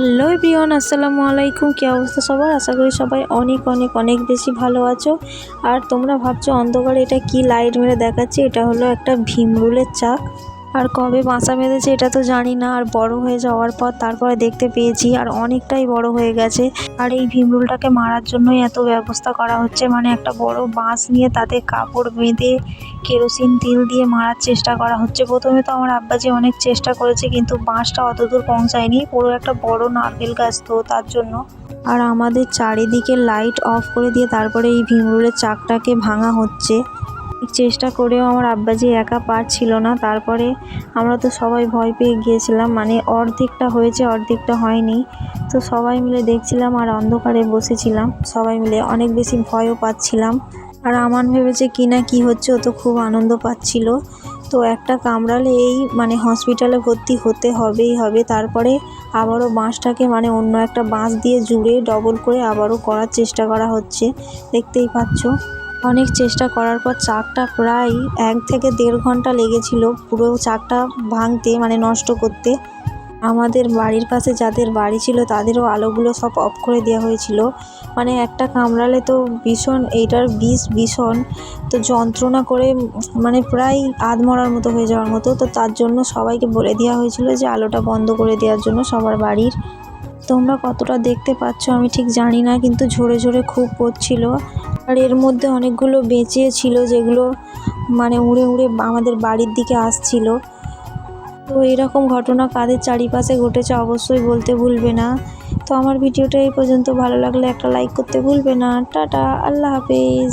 Hello everyone, আসসালামু আলাইকুম। কী অবস্থা সবার? আশা করি সবাই অনেক অনেক অনেক বেশি ভালো আছো। আর তোমরা ভাবছ অন্ধকারে এটা কি লাইট মেরে দেখাচ্ছে? এটা হলো একটা ভীমরুলের চাক। আর কবে বাসা বেঁধেছে এটা তো জানি না। আর বড় হয়ে যাওয়ার পর তারপরে দেখতে পেয়েছি, আর অনেকটাই বড় হয়ে গেছে। আর এই ভীমরুলটাকে মারার জন্যই এত ব্যবস্থা করা হচ্ছে মানে একটা বড় বাঁশ নিয়ে তাতে কাপড় বেঁধে কেরোসিন, তেল দিয়ে মারার চেষ্টা করা হচ্ছে। প্রথমে তো আমার আব্বাজি অনেক চেষ্টা করেছে, কিন্তু বাঁশটা অত দূর পৌঁছায়নি। পুরো একটা বড় নারকেল গাছ তো তার জন্য। আর আমাদের চারিদিকে লাইট অফ করে দিয়ে তারপরে এই ভীমরুলের চাকটাকে ভাঙা হচ্ছে। চেষ্টা করেও আমার আব্বাজি একা পারছিল না। তারপরে আমরা তো সবাই ভয় পেয়ে গিয়েছিলাম মানে অর্ধেকটা হয়েছে, অর্ধেকটা হয়নি। তো সবাই মিলে দেখছিলাম আর অন্ধকারে বসেছিলাম। সবাই মিলে অনেক বেশি ভয়ও পাচ্ছিলাম। আর আমার ভেবেছে কি না কী হচ্ছে, ও তো খুব আনন্দ পাচ্ছিল। তো একটা কামড়ালে এই মানে হসপিটালে ভর্তি হতে হবেই হবে। তারপরে আবারও বাঁশটাকে মানে অন্য একটা বাঁশ দিয়ে জুড়ে ডবল করে আবারও করার চেষ্টা করা হচ্ছে। দেখতেই পাচ্ছ। অনেক চেষ্টা করার পর চাকটা প্রায় এক থেকে দেড় ঘণ্টা লেগেছিল পুরো চাকটা ভাঙতে মানে নষ্ট করতে। আমাদের বাড়ির পাশে যাদের বাড়ি ছিল তাদেরও আলোগুলো সব অফ করে দেওয়া হয়েছিল। মানে একটা কামড়ালে তো ভীষণ, এইটার বিষ ভীষণ। তো যন্ত্রণা করে মানে প্রায় আধ মরার মতো হয়ে যাওয়ার মতো। তো তার জন্য সবাইকে বলে দেওয়া হয়েছিল যে আলোটা বন্ধ করে দেওয়ার জন্য সবার বাড়ির তোমরা কতটা দেখতে পাচ্ছ আমি ঠিক জানি না, কিন্তু ঝরে ঝরে খুব পড়ছিল। আর এর মধ্যে অনেকগুলো বেঁচে ছিল যেগুলো মানে উড়ে উড়ে আমাদের বাড়ির দিকে আসছিল। তো এরকম ঘটনা কাদের চারিপাশে ঘটেছে অবশ্যই বলতে ভুলবে না। তো আমার ভিডিওটা এই পর্যন্ত ভালো লাগলে একটা লাইক করতে ভুলবে না। টাটা, আল্লাহ হাফেজ।